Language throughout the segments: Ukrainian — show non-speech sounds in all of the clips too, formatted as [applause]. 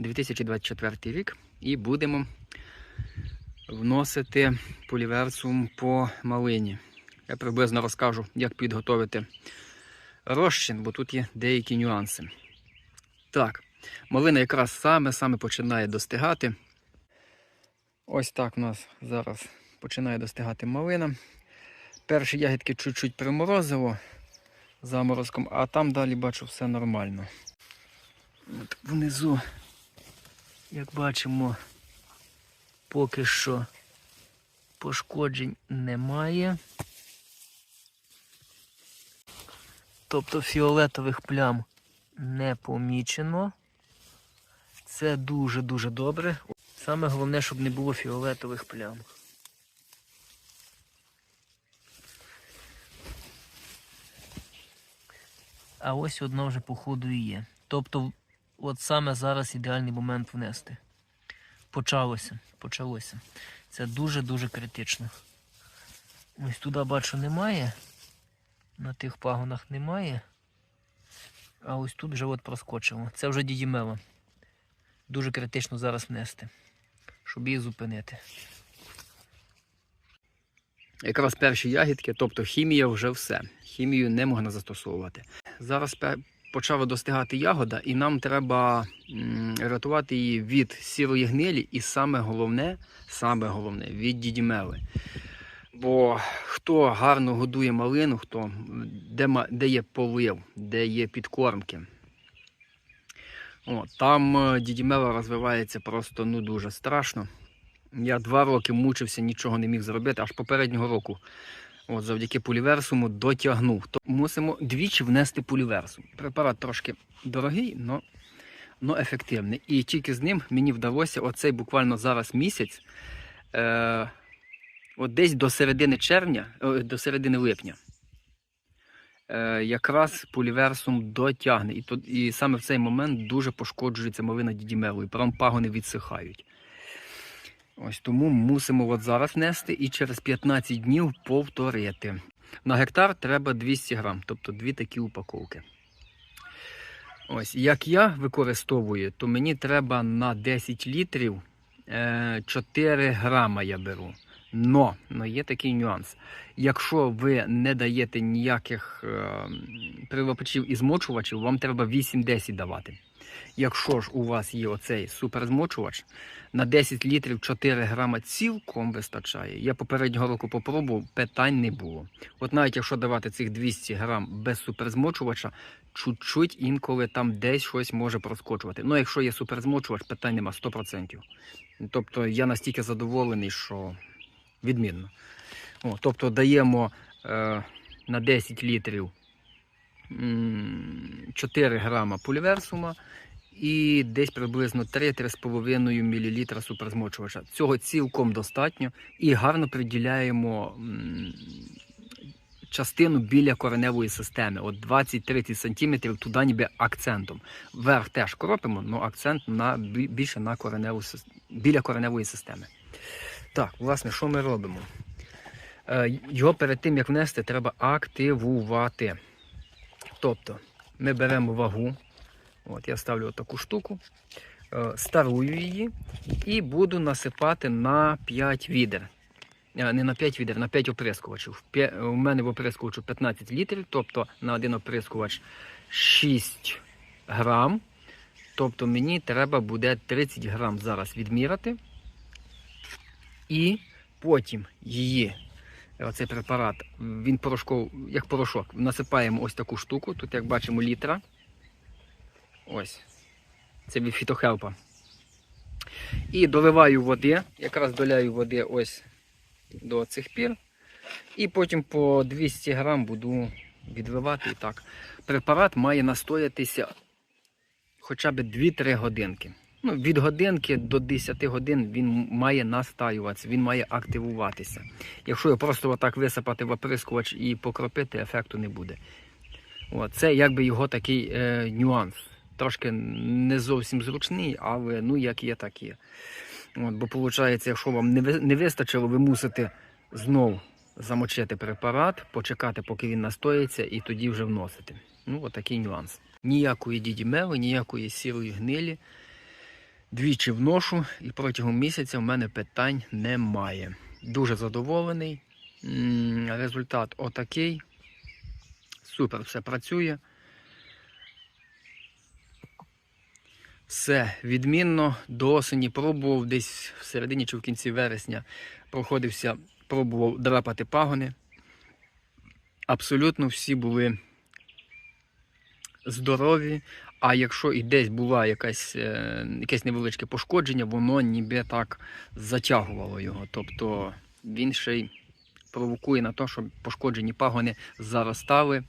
2024 рік і будемо вносити поліверсум по малині. Я приблизно розкажу, як підготовити розчин, бо тут є деякі нюанси. Так, малина якраз саме-саме починає достигати. Ось так у нас зараз починає достигати малина. Перші ягідки чуть-чуть приморозило заморозком, а там далі бачу все нормально. От внизу, як бачимо, поки що пошкоджень немає. Тобто фіолетових плям не помічено. Це дуже-дуже добре. Саме головне, щоб не було фіолетових плям. А ось одно вже по ходу і є. Тобто, от саме зараз ідеальний момент внести. Почалося. Почалося. Це дуже-дуже критично. Ось туди бачу немає. На тих пагонах немає. А ось тут вже от проскочило. Це вже дідімело. Дуже критично зараз внести, щоб її зупинити. Якраз перші ягідки, тобто хімія вже все. Хімію не можна застосовувати. Зараз почала достигати ягода, і нам треба рятувати її від сірої гнилі, і саме головне, саме головне від дідімели. Бо хто гарно годує малину, хто де, де є полив, де є підкормки. О, там е, дідімела розвивається просто ну дуже страшно. Я два роки мучився, нічого не міг зробити, аж попереднього року. От, завдяки поліверсуму дотягнув. То мусимо двічі внести поліверсум. Препарат трошки дорогий, но, но ефективний. І тільки з ним мені вдалося оцей буквально зараз місяць, е, от десь до середини червня, о, до середини липня. Е, якраз поліверсум дотягне. І, тут, і саме в цей момент дуже пошкоджується малина дідімелою, прям пагони відсихають. Ось тому мусимо от зараз нести і через 15 днів повторити. На гектар треба 200 грам, тобто дві такі упаковки. Ось, як я використовую, то мені треба на 10 літрів е, 4 грама я беру. Но, но є такий нюанс. Якщо ви не даєте ніяких е, привопачів і змочувачів, вам треба 8-10 давати. Якщо ж у вас є оцей суперзмочувач, на 10 літрів 4 грама цілком вистачає. Я попереднього року попробував, питань не було. От навіть якщо давати цих 200 грам без суперзмочувача, чуть-чуть інколи там десь щось може проскочувати. Ну, якщо є суперзмочувач, питань нема 100%. Тобто я настільки задоволений, що відмінно. О, тобто даємо е, на 10 літрів 4 грама поліверсума і десь приблизно 3-3,5 мл суперзмочувача. Цього цілком достатньо і гарно приділяємо частину біля кореневої системи. От 20-30 см туди ніби акцентом. Верх теж кропимо, але акцент на, більше на кореневу, біля кореневої системи. Так, власне, що ми робимо? Е, Його перед тим, як внести, треба активувати. Тобто, ми беремо вагу. От, я ставлю таку штуку, е, старую її і буду насипати на 5 відер. Е, Не на 5 відер, на 5 оприскувачів. У мене в оприскувачу 15 літрів, тобто на один оприскувач 6 грам. Тобто мені треба буде 30 грам зараз відміряти. І потім її, оцей препарат, він порошков, як порошок, насипаємо ось таку штуку. Тут, як бачимо, літра. Ось. Це від фітохелпа. І доливаю води, якраз доляю води ось до цих пір. І потім по 200 грам буду відливати і так. Препарат має настоятися хоча б 2-3 годинки. Ну, від годинки до 10 годин він має настаюватися, він має активуватися. Якщо його просто отак висипати в оприскувач і покропити, ефекту не буде. От, це якби його такий е, нюанс. Трошки не зовсім зручний, але ну як є, так є. От, бо виходить, якщо вам не, не вистачило, ви мусите знов замочити препарат, почекати, поки він настоїться, і тоді вже вносити. Ну, от такий нюанс. Ніякої дідімели, ніякої сірої гнилі. Двічі вношу і протягом місяця в мене питань немає. Дуже задоволений. Результат отакий. Супер, все працює. Все відмінно. До осені пробував десь в середині чи в кінці вересня проходився, пробував драпати пагони. Абсолютно всі були здорові. А якщо і десь була якась, е, якесь невеличке пошкодження, воно ніби так затягувало його. Тобто він ще й провокує на те, щоб пошкоджені пагони заростали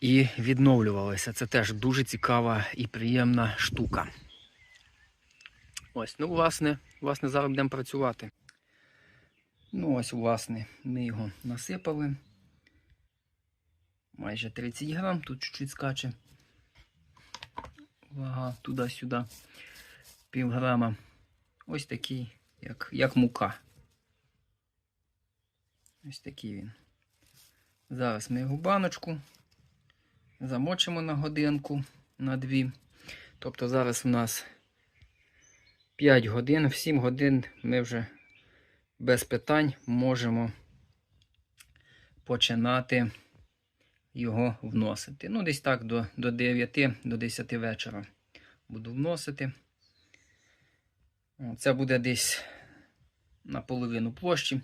і відновлювалися. Це теж дуже цікава і приємна штука. Ось, ну, власне, власне, зараз будемо працювати. Ну, ось, власне, ми його насипали. Майже 30 грам, тут чуть-чуть скаче. Вага туди-сюди. Пів грама. Ось такий, як, як мука. Ось такий він. Зараз ми його баночку замочимо на годинку, на дві. Тобто зараз у нас 5 годин, в 7 годин ми вже без питань можемо починати його вносити. Ну, десь так до, до 9, до 10 вечора буду вносити. Це буде десь на половину площі.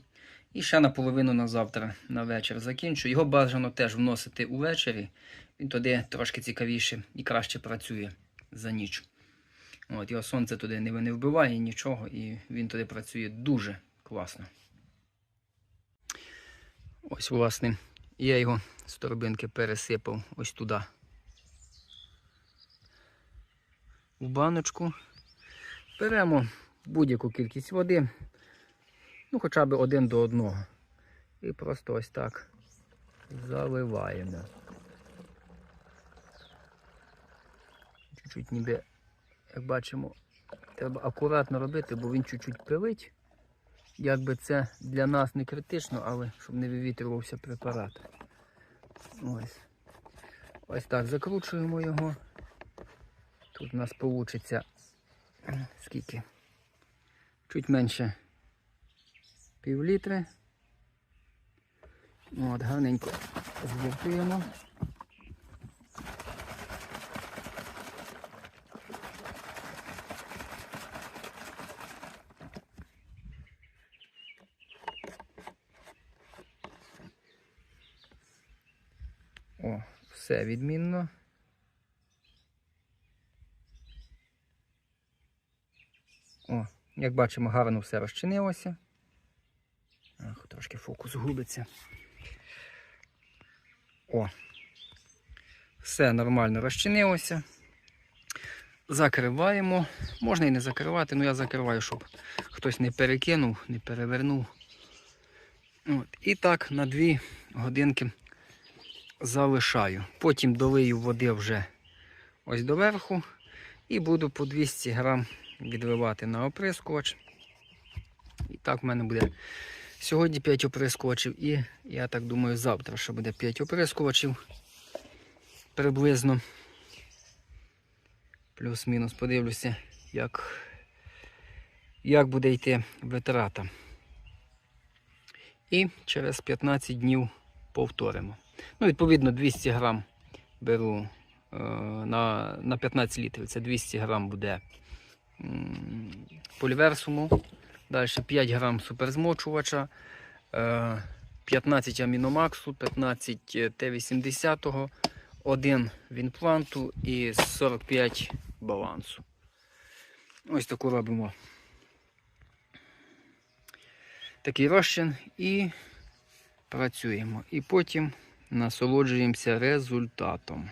І ще наполовину на завтра на вечір закінчу. Його бажано теж вносити увечері. Він туди трошки цікавіше і краще працює за ніч. От, Його сонце туди не, вбиває нічого, і він туди працює дуже класно. Ось, власне, я його з торбинки пересипав ось туди. В баночку. Беремо будь-яку кількість води, ну хоча б один до одного. І просто ось так заливаємо. Чуть-чуть ніби, як бачимо, треба акуратно робити, бо він чуть-чуть пилить. Якби це для нас не критично, але щоб не вивітрювався препарат. Ось. Ось так закручуємо його. Тут у нас вийде [clears throat] скільки? Чуть менше пів літри. От, гарненько зловтуємо. О, все відмінно. О, як бачимо, гарно все розчинилося. Ах, трошки фокус губиться. О. Все нормально розчинилося. Закриваємо. Можна і не закривати, але я закриваю, щоб хтось не перекинув, не перевернув. От. І так на 2 годинки залишаю. Потім долию води вже ось доверху. І буду по 200 грам відливати на оприскувач. І так в мене буде сьогодні 5 оприскувачів. І я так думаю, завтра ще буде 5 оприскувачів. Приблизно. Плюс-мінус подивлюся, як, як буде йти витрата. І через 15 днів повторимо. Ну, відповідно, 200 грам беру е, на, на 15 літрів. Це 200 грам буде поліверсуму. Далі 5 грам суперзмочувача, е, 15 аміномаксу, 15 Т-80, 1 вінпланту і 45 балансу. Ось таку робимо. Такий розчин і працюємо. І потім насолоджуємося результатом.